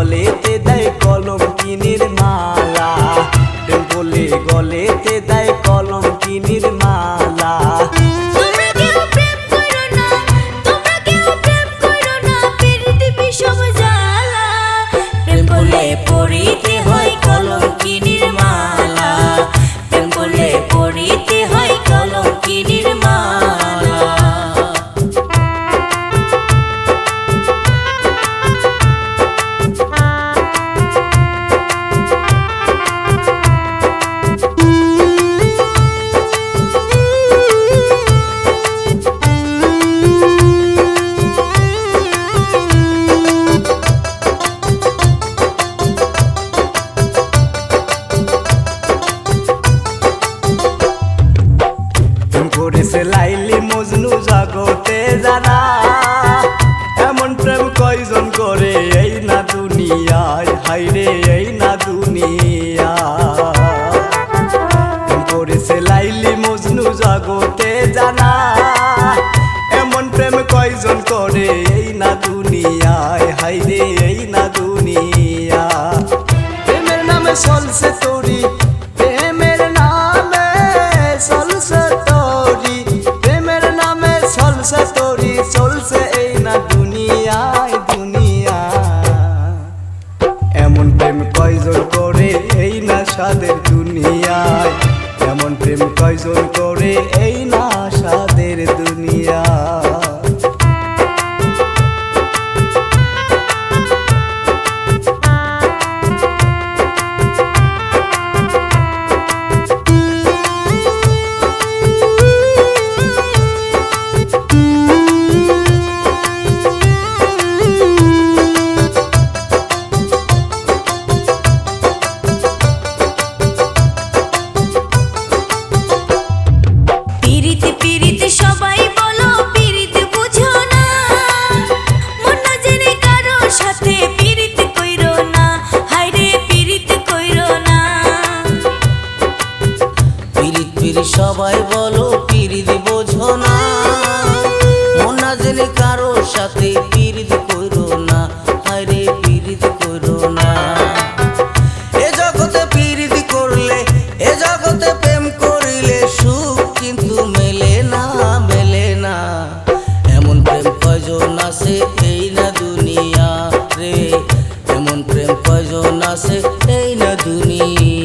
बोले প্রয়োজন করে, এই না দুনিয়ায়, হাইরে, এই না দুনিয়া করেছে লাইলি মজনু জগতে জানা, এমন প্রেম কয়জন করে, এই না দুনিয়ায়, হাইরে, এই না দুনিয়া প্রেমের নামে চলছে কয়জন করে এই না দুনিয়া। সাথে পীড়িত করো না। হায়রে পীড়িত করো না। এ জগতে পীড়িত করলে, এ জগতে প্রেম করিলে সুখ কিন্তু মেলে না মেলে না। এমন প্রেম কয়জন আছে এই না দুনিয়া রে? এমন প্রেম কয়জন আছে এই না দুনিয়া